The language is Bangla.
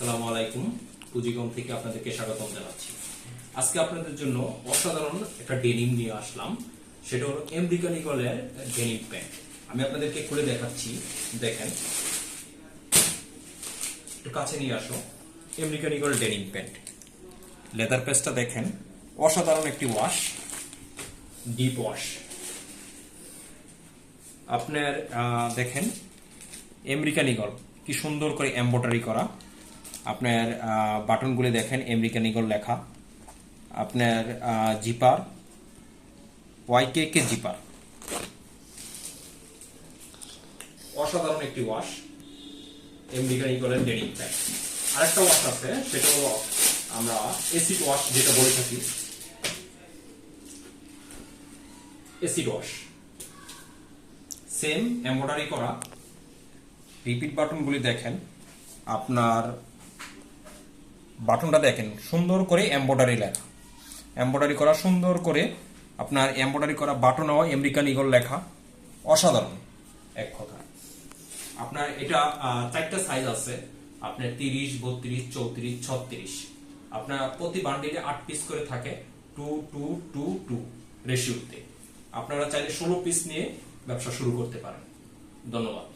আসসালামু আলাইকুম। পুঁজিকম থেকে আপনাদেরকে স্বাগতম জানাচ্ছি। আজকে আপনাদের জন্য অসাধারণ একটা ডেনিম নিয়ে আসলাম। সেটা হলো আমেরিকান ইগলের ডেনিম প্যান্ট। আমি আপনাদেরকে খুলে দেখাচ্ছি। দেখেন। একটু কাছে নিয়ে আসো। American Eagle denim pant. Leather পেস্টটা দেখেন। অসাধারণ একটি ওয়াশ। Deep wash. আপনার দেখেন। American Eagle. কি সুন্দর করে এমব্রয়ডারি করা। আপনার বাটনগুলি দেখেন, আমেরিকান ইগল লেখা। আপনার জিপার ওয়াইকে কে জিপার। অসাধারণ একটি ওয়াশ, আমেরিকান ইগলের ডেনিম প্যান্ট আরেকটা ওয়াশ আছে, সেটা হলো আমরা এসিড ওয়াশ যেটা বলে থাকি। Acid wash. সেম এমব্রয়ডারি করা। রিপিট বাটনগুলি দেখেন। আপনার বাটনটা দেখেন, সুন্দর করে এমব্রয়ডারি লেখা। এমব্রয়ডারি করা, সুন্দর করে আপনার এমব্রয়ডারি করা বাটন বাটনও আমেরিকান ইগল লেখা। অসাধারণ। এক কথা। আপনার এটা চারটা সাইজ আছে। আপনার তিরিশ, বত্রিশ, চৌত্রিশ, ছত্রিশ। আপনার প্রতি বান্ডিলে আট পিস করে থাকে টু টু টু টু রেশিওতে আপনারা চাইলে ষোলো পিস নিয়ে ব্যবসা শুরু করতে পারেন। ধন্যবাদ।